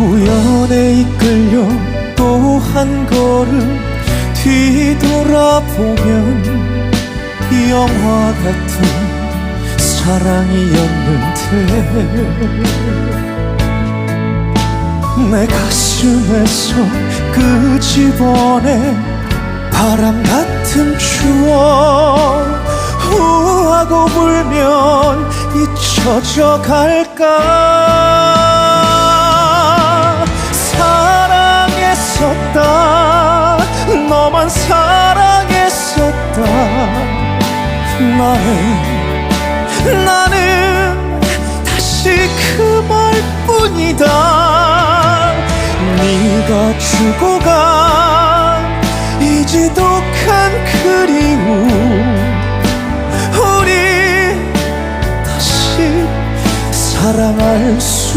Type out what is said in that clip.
우연에 이끌려 또 한 걸음 뒤돌아보면 영화 같은 사랑이었는데 내 가슴에서 끄집어내 바람 같은 추억 후하고 불면 잊혀져 갈까 사랑했었다 나는 나는 다시 그 말뿐이다. 네가 주고 간 이 지독한 그리움 우리 다시 사랑할 수